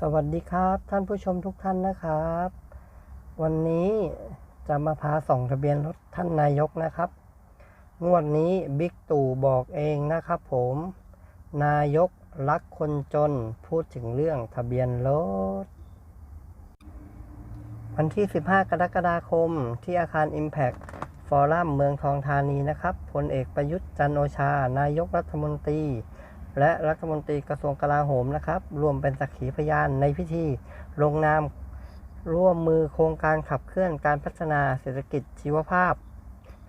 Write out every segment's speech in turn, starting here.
สวัสดีครับท่านผู้ชมทุกท่านนะครับ วันนี้จะมาพาส่องทะเบียนรถท่านนายกนะครับ งวดนี้บิ๊กตู่บอกเองนะครับผม นายกรักคนจนพูดถึงเรื่องทะเบียนรถ วันที่ 15 กรกฎาคมที่อาคาร Impact ฟอรัมเมืองทองธานีนะครับพลเอกประยุทธ์จันโอชา นายกรัฐมนตรี และรัฐมนตรีกระทรวงกลาโหมนะครับ รวมเป็นสักขีพยานในพิธี ลงนามร่วมมือโครงการขับเคลื่อนการพัฒนาเศรษฐกิจชีวภาพ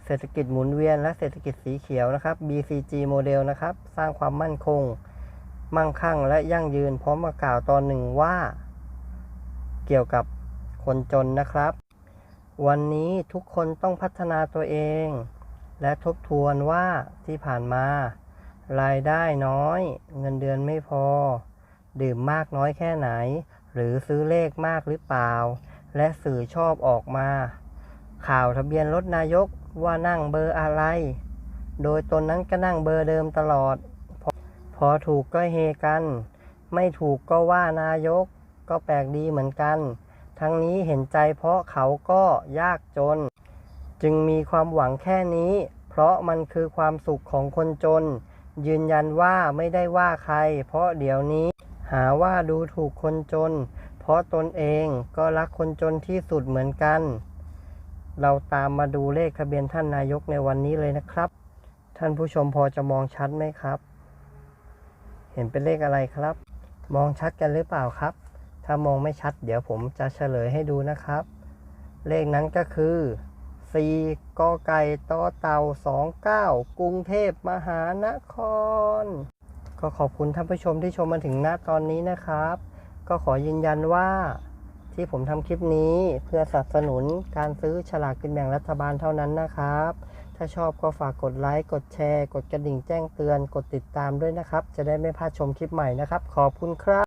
เศรษฐกิจหมุนเวียน และเศรษฐกิจสีเขียวนะครับ BCG โมเดลนะครับ สร้างความมั่นคง มั่งคั่ง และยั่งยืน พร้อมกับกล่าวตอนหนึ่งว่า เกี่ยวกับคนจนนะครับ วันนี้ทุกคนต้องพัฒนาตัวเอง และทบทวนว่าที่ผ่านมา รายได้น้อย เงินเดือนไม่พอ ดื่มมากน้อยแค่ไหน หรือซื้อเลขมากหรือเปล่า และสื่อชอบออกมา ข่าวทะเบียนรถนายกว่านั่งเบอร์อะไร โดยตนนั้นก็นั่งเบอร์เดิมตลอด พอพอถูกก็เฮกัน ไม่ถูกก็ว่านายก ก็แปลกดีเหมือนกัน ทั้งนี้เห็นใจเพราะเขาก็ยากจน จึงมีความหวังแค่นี้ เพราะมันคือความสุขของคนจน ยืนยันว่าไม่ได้ว่าใคร เพราะเดี๋ยวนี้ หาว่าดูถูกคนจน เพราะตนเองก็รักคนจนที่สุดเหมือนกัน เราตามมาดูเลขทะเบียนท่านนายกในวันนี้เลยนะครับ ท่านผู้ชมพอจะมองชัดไหมครับ เห็นเป็นเลขอะไรครับ มองชัดกันหรือเปล่าครับ ถ้ามองไม่ชัด เดี๋ยวผมจะเฉลยให้ดูนะครับ เลขนั้นก็คือ 4กอไก่ต่อเต่า29 กรุงเทพมหานคร ก็ขอบคุณท่านผู้ชมที่ชมมาถึงหน้าตอนนี้นะครับ ก็ขอยืนยันว่าที่ผมทำคลิปนี้เพื่อสนับสนุนการซื้อฉลากกินแบ่งรัฐบาลเท่านั้นนะครับ ถ้าชอบก็ฝากกดไลค์ กดแชร์ กดกระดิ่งแจ้งเตือน กดติดตามด้วยนะครับ จะได้ไม่พลาดชมคลิปใหม่นะครับ ขอบคุณครับ